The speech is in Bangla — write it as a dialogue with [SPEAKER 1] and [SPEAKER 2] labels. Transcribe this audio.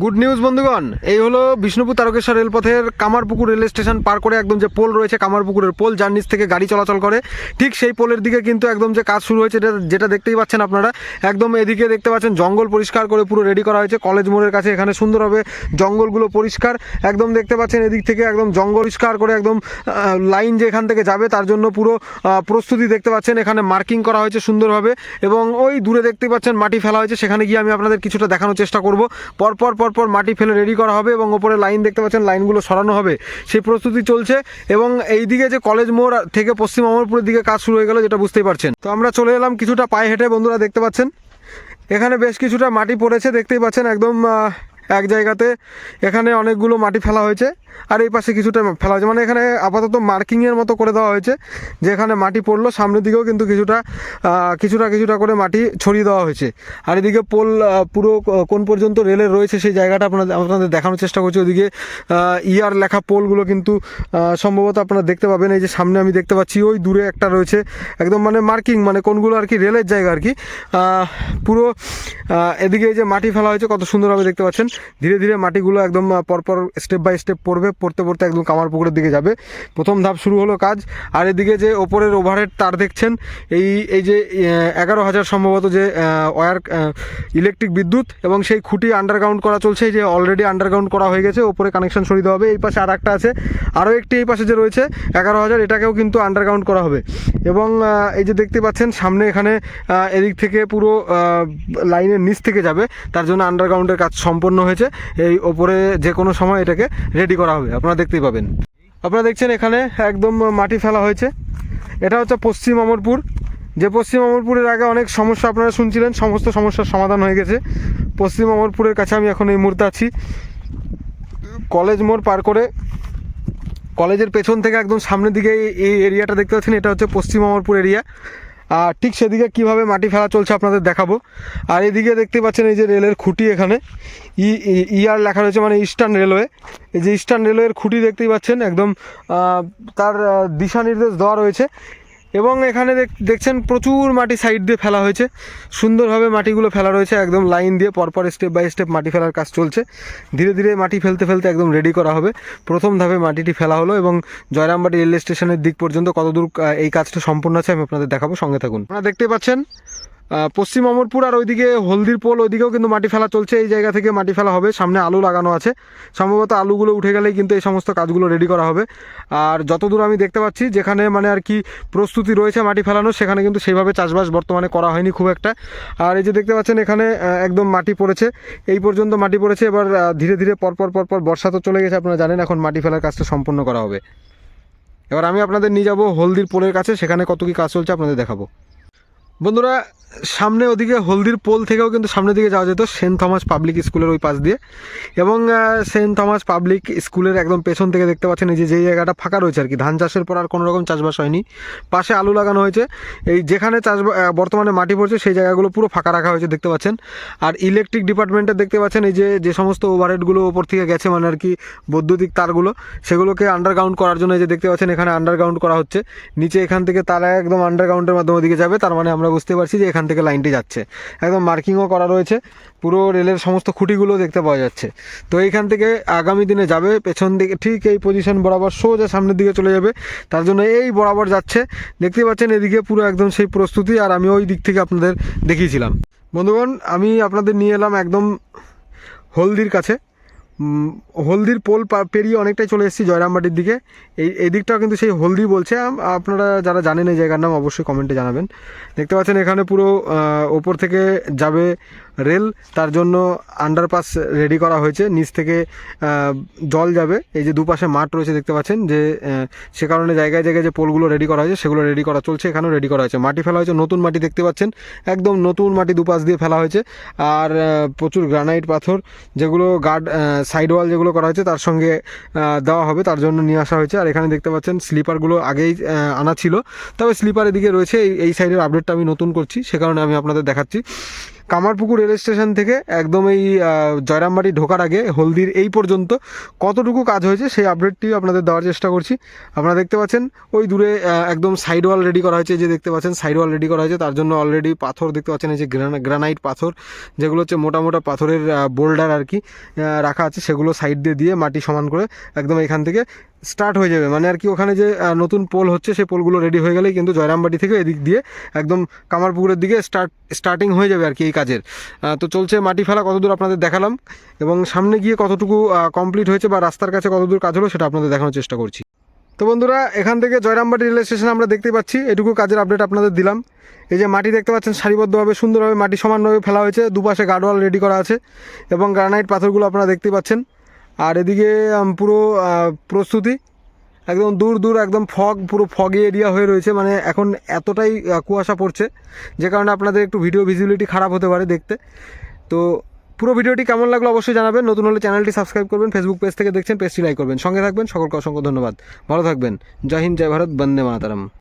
[SPEAKER 1] গুড নিউজ বন্ধুগণ। এই হলো বিষ্ণুপুর তারকেশ্বর রেলপথের কামারপুকুর রেল স্টেশন পার করে একদম যে পোল রয়েছে, কামারপুকুরের পোল, যার নিচ থেকে গাড়ি চলাচল করে। ঠিক সেই পোলের দিকে কিন্তু একদম যে কাজ শুরু হয়েছে, যেটা- দেখতেই পাচ্ছেন আপনারা, একদম এদিকে দেখতে পাচ্ছেন জঙ্গল পরিষ্কার করে পুরো রেডি করা হয়েছে। কলেজ মোড়ের কাছে এখানে সুন্দরভাবে জঙ্গলগুলো পরিষ্কার। একদম দেখতে পাচ্ছেন এদিক থেকে একদম জঙ্গল পরিষ্কার করে একদম লাইন যে এখান থেকে যাবে, তার জন্য পুরো প্রস্তুতি দেখতে পাচ্ছেন। এখানে মার্কিং করা হয়েছে সুন্দরভাবে এবং ওই দূরে দেখতে পাচ্ছেন মাটি ফেলা হয়েছে। সেখানে গিয়ে আমি আপনাদের কিছুটা দেখানোর চেষ্টা করব। পরপর পরপর মাটি ফেলে রেডি করা হবে এবং ওপরে লাইন দেখতে পাচ্ছেন লাইনগুলো সরানো হবে। সেই প্রস্তুতি চলছে এবং এই দিকে যে কলেজ মোড় থেকে পশ্চিম অমরপুরের দিকে কাজ শুরু হয়ে গেল যেটা বুঝতেই পারছেন। তো আমরা চলে এলাম কিছুটা পায়ে হেঁটে, বন্ধুরা দেখতে পাচ্ছেন। এখানে বেশ কিছুটা মাটি পড়েছে, দেখতেই পাচ্ছেন একদম এক জায়গাতে এখানে অনেকগুলো মাটি ফেলা হয়েছে আর এই পাশে কিছুটা ফেলা হয়েছে। মানে এখানে আপাতত মার্কিংয়ের মতো করে দেওয়া হয়েছে যে এখানে মাটি পড়ল, সামনের দিকেও কিন্তু কিছুটা কিছুটা কিছুটা করে মাটি ছড়িয়ে দেওয়া হয়েছে। আর এদিকে পোল পুরো কোন পর্যন্ত রেলের রয়েছে সেই জায়গাটা আপনাদের আপনাদের দেখানোর চেষ্টা করছি। ওদিকে ইয়ার লেখা পোলগুলো কিন্তু সম্ভবত আপনারা দেখতে পাবেন। এই যে সামনে আমি দেখতে পাচ্ছি, ওই দূরে একটা রয়েছে, একদম মানে মার্কিং মানে কোনগুলো আর কি, রেলের জায়গা আর কি। পুরো এদিকে এই যে মাটি ফেলা হয়েছে, কত সুন্দরভাবে দেখতে পাচ্ছেন। ধীরে ধীরে মাটিগুলো একদম পরপর স্টেপ বাই স্টেপ পড়বে, পড়তে পড়তে একদম কামার পুকুরের দিকে যাবে। প্রথম ধাপ শুরু হলো কাজ, আর এদিকে যে ওপরের ওভারের তার দেখছেন, এই এই যে এগারো হাজার সম্ভবত যে ওয়ার ইলেকট্রিক বিদ্যুৎ এবং সেই খুঁটি আন্ডারগ্রাউন্ড করা চলছে যে অলরেডি আন্ডারগ্রাউন্ড করা হয়ে গেছে, ওপরে কানেকশন সরিয়ে দেওয়া হবে। এই পাশে আর একটা আছে, আরও একটি এই পাশে যে রয়েছে, এগারো হাজার, এটাকেও কিন্তু আন্ডারগ্রাউন্ড করা হবে। এবং এই যে দেখতে পাচ্ছেন, সামনে এখানে এদিক থেকে পুরো লাইনের নিচ থেকে যাবে, তার জন্য আন্ডারগ্রাউন্ডের কাজ সম্পন্ন হয়েছে, এই ওপরে যে কোনো সময় এটাকে রেডি করা হবে, আপনারা দেখতেই পাবেন। আপনারা দেখছেন এখানে একদম মাটি ফেলা হয়েছে। এটা হচ্ছে পশ্চিম অমরপুর। যে পশ্চিম অমরপুরের আগে অনেক সমস্যা আপনারা শুনছিলেন, সমস্ত সমস্যার সমাধান হয়ে গেছে। পশ্চিম অমরপুরের কাছে আমি এখন এই মুহূর্তে আছি। কলেজ মোড় পার করে কলেজের পেছন থেকে একদম সামনের দিকে এই- এরিয়াটা দেখতে পাচ্ছেন, এটা হচ্ছে পশ্চিম অমরপুর এরিয়া আর ঠিক সেদিকে কীভাবে মাটি ফেলা চলছে আপনাদের দেখাবো। আর এদিকে দেখতে পাচ্ছেন এই যে রেলের খুঁটি এখানে। ই ইয়ার লেখা রয়েছে মানে ইস্টার্ন রেলওয়ে। এই যে ইস্টার্ন রেলওয়ের খুঁটি দেখতেই পাচ্ছেন, একদম তার দিশা নির্দেশ দেওয়া রয়েছে। এবং এখানে দেখ- দেখছেন প্রচুর মাটি সাইড দিয়ে ফেলা হয়েছে। সুন্দরভাবে মাটিগুলো ফেলা রয়েছে, একদম লাইন দিয়ে পরপর স্টেপ বাই স্টেপ মাটি ফেলার কাজ চলছে। ধীরে ধীরে মাটি ফেলতে ফেলতে একদম রেডি করা হবে। প্রথম ধাপে মাটিটি ফেলা হলো এবং জয়রামবাটি রেল স্টেশনের দিক পর্যন্ত কতদূর এই কাজটা সম্পূর্ণ আছে আমি আপনাদের দেখাবো, সঙ্গে থাকুন। আপনারা দেখতে পাচ্ছেন পশ্চিম অমরপুর আর ওইদিকে হলদির পোল, ওইদিকেও কিন্তু মাটি ফেলা চলছে। এই জায়গা থেকে মাটি ফেলা হবে। সামনে আলু লাগানো আছে। সম্ভবত আলুগুলো উঠে গেলেই কিন্তু এই সমস্ত কাজগুলো রেডি করা হবে। আর যতদূর আমি দেখতে পাচ্ছি, যেখানে মানে আর কি প্রস্তুতি রয়েছে মাটি ফেলানোর, সেখানে কিন্তু সেইভাবে চাষবাস বর্তমানে করা হয়নি খুব একটা। আর এই যে দেখতে পাচ্ছেন, এখানে একদম মাটি পড়েছে। এই পর্যন্ত মাটি পড়েছে। এবার ধীরে ধীরে পরপর পরপর বর্ষা তো চলে গেছে, আপনারা জানেন, এখন মাটি ফেলার কাজটা সম্পূর্ণ করা হবে। এবার আমি আপনাদের নিয়ে যাব হলদির পোলের কাছে। সেখানে কত কী কাজ চলছে আপনাদের দেখাবো। বন্ধুরা, সামনে ওদিকে হলদির পোল থেকেও কিন্তু সামনের দিকে যাওয়া যেত, সেন্ট থমাস পাবলিক স্কুলের ওই পাশ দিয়ে। এবং সেন্ট থমাস পাবলিক স্কুলের একদম পেছন থেকে দেখতে পাচ্ছেন, এই যে যেই জায়গাটা ফাঁকা রয়েছে আর কি। ধান চাষের পর আর কোনো রকম চাষবাস হয়নি। পাশে আলু লাগানো হয়েছে। এই যেখানে চাষ বর্তমানে মাটি পড়ছে, সেই জায়গাগুলো পুরো ফাঁকা রাখা হয়েছে দেখতে পাচ্ছেন। আর ইলেকট্রিক ডিপার্টমেন্টে দেখতে পাচ্ছেন, এই যে যে সমস্ত ওভারহেডগুলো ওপর থেকে গেছে মানে আর কি, বৈদ্যুতিক তারগুলো, সেগুলোকে আন্ডারগ্রাউন্ড করার জন্য এই যে দেখতে পাচ্ছেন, এখানে আন্ডারগ্রাউন্ড করা হচ্ছে। নিচে এখান থেকে তারা একদম আন্ডারগ্রাউন্ডের মাধ্যমে ওদিকে যাবে, তার মানে আমরা বুঝতে পারছি যে এখান থেকে লাইনটি যাচ্ছে। একদম মার্কিংও করা রয়েছে। পুরো রেলের সমস্ত খুঁটিগুলো দেখতে পাওয়া যাচ্ছে। তো এইখান থেকে আগামী দিনে যাবে, পেছন দিকে ঠিক এই পজিশন বরাবর সোজা সামনের দিকে চলে যাবে। তার জন্য এই বরাবর যাচ্ছে। দেখতে পাচ্ছেন এদিকে পুরো একদম সেই প্রস্তুতি, আর আমি ওই দিক থেকে আপনাদের দেখিয়েছিলাম। বন্ধুগণ, আমি আপনাদের নিয়ে এলাম একদম হলদির কাছে। হলদির পোল পেরিয়ে অনেকটাই চলে এসেছি জয়রামবাটির দিকে। এই এদিকটাও দিকটাও কিন্তু সেই হলদি বলছে। আপনারা যারা জানেন এই জায়গার নাম অবশ্যই কমেন্টে জানাবেন। দেখতে পাচ্ছেন এখানে পুরো ওপর থেকে যাবে রেল তার জন্য আন্ডারপাস রেডি করা হয়েছে। নিচ থেকে জল যাবে। এই যে দুপাশে মাঠ রয়েছে, দেখতে পাচ্ছেন যে সে কারণে জায়গায় জায়গায় যে পোলগুলো রেডি করা হয়েছে, সেগুলো রেডি করা চলছে, এখানেও রেডি করা হয়েছে। মাটি ফেলা হয়েছে, নতুন মাটি দেখতে পাচ্ছেন। একদম নতুন মাটি দুপাশ দিয়ে ফেলা হয়েছে। আর প্রচুর গ্রানাইট পাথর যেগুলো গার্ড সাইড ওয়াল যেগুলো করা হয়েছে, তার সঙ্গে দেওয়া হবে, তার জন্য নিয়ে আসা হয়েছে। আর এখানে দেখতে পাচ্ছেন স্লিপারগুলো আগেই আনা ছিল। তবে স্লিপার এদিকে রয়েছে, এই এই সাইডের আপডেটটা আমি নতুন করছি, সে কারণে আমি আপনাদের দেখাচ্ছি। কামারপুকুর রেল স্টেশন থেকে একদম এই জয়রামবাড়ি ঢোকার আগে হলদির এই পর্যন্ত কতটুকু কাজ হয়েছে সেই আপডেটটি আপনাদের দেওয়ার চেষ্টা করছি। আপনারা দেখতে পাচ্ছেন, ওই দূরে একদম সাইড ওয়াল রেডি করা হয়েছে যে দেখতে পাচ্ছেন সাইড ওয়াল রেডি করা হয়েছে, তার জন্য অলরেডি পাথর দেখতে পাচ্ছেন, এই যে গ্রানা- গ্রানাইট পাথর, যেগুলো হচ্ছে মোটা মোটা পাথরের বোল্ডার আর কি রাখা আছে, সেগুলো সাইড দিয়ে দিয়ে মাটি সমান করে একদম এখান থেকে স্টার্ট হয়ে যাবে। মানে আর কি ওখানে যে নতুন পোল হচ্ছে, সেই পোলগুলো রেডি হয়ে গেলেই কিন্তু জয়রামবাটি থেকে এদিক দিয়ে একদম কামারপুকুরের দিকে স্টার্ট স্টার্টিং হয়ে যাবে আর কি এই কাজের। তো চলছে মাটি ফেলা, কতদূর আপনাদের দেখালাম। এবং সামনে গিয়ে কতটুকু কমপ্লিট হয়েছে বা রাস্তার কাছে কতদূর কাজ হলো, সেটা আপনাদের দেখানোর চেষ্টা করছি। তো বন্ধুরা, এখান থেকে জয়রামবাটি রেল স্টেশন আমরা দেখতে পাচ্ছি, এটুকু কাজের আপডেট আপনাদের দিলাম। এই যে মাটি দেখতে পাচ্ছেন, সারিবদ্ধভাবে, সুন্দরভাবে মাটি সমানভাবে ফেলা হয়েছে। দুপাশে গার্ডওয়াল রেডি করা আছে। এবং গ্রানাইট পাথরগুলো আপনারা দেখতে পাচ্ছেন। আর এদিকে পুরো প্রস্তুতি। একদম দূর দূর, একদম ফগ, পুরো ফগি এরিয়া হয়ে রয়েছে। মানে এখন এতটাই কুয়াশা পড়ছে, যে কারণে আপনাদের একটু ভিডিও ভিজিবিলিটি খারাপ হতে পারে দেখতে। তো পুরো ভিডিওটি কেমন লাগল অবশ্যই জানাবেন। নতুন হলে চ্যানেলটি সাবস্ক্রাইব করবেন ফেসবুক পেজ থেকে দেখছেন পেজটি লাইক করবেন। সঙ্গে থাকবেন, সকলকে অসংখ্য ধন্যবাদ। ভালো থাকবেন। জয় হিন্দ, জয় ভারত, বন্দে মাতারাম।